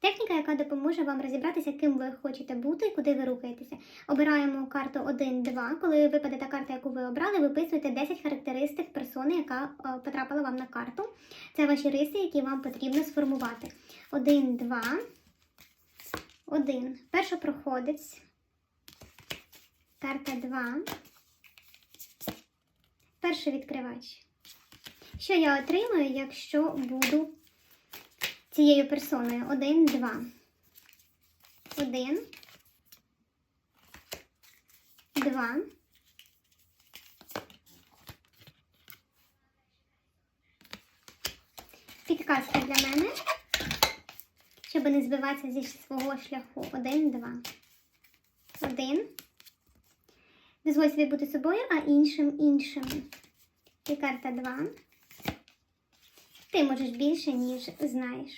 Техніка, яка допоможе вам розібратися, ким ви хочете бути і куди ви рухаєтеся. Обираємо карту 1-2. Коли випаде та карта, яку ви обрали, виписуєте 10 характеристик персони, яка е, потрапила вам на карту. Це ваші риси, які вам потрібно сформувати. 1-2. 1. Першопроходець. Карта 2. Перший відкривач. Що я отримаю, якщо буду цією персоною? 1, 2. 1. 2. Підказка для мене, щоб не збиватися зі свого шляху. 1, 2. 1. Дозволь собі бути собою, а іншим іншим. І карта 2. Ти можеш більше, ніж знаєш.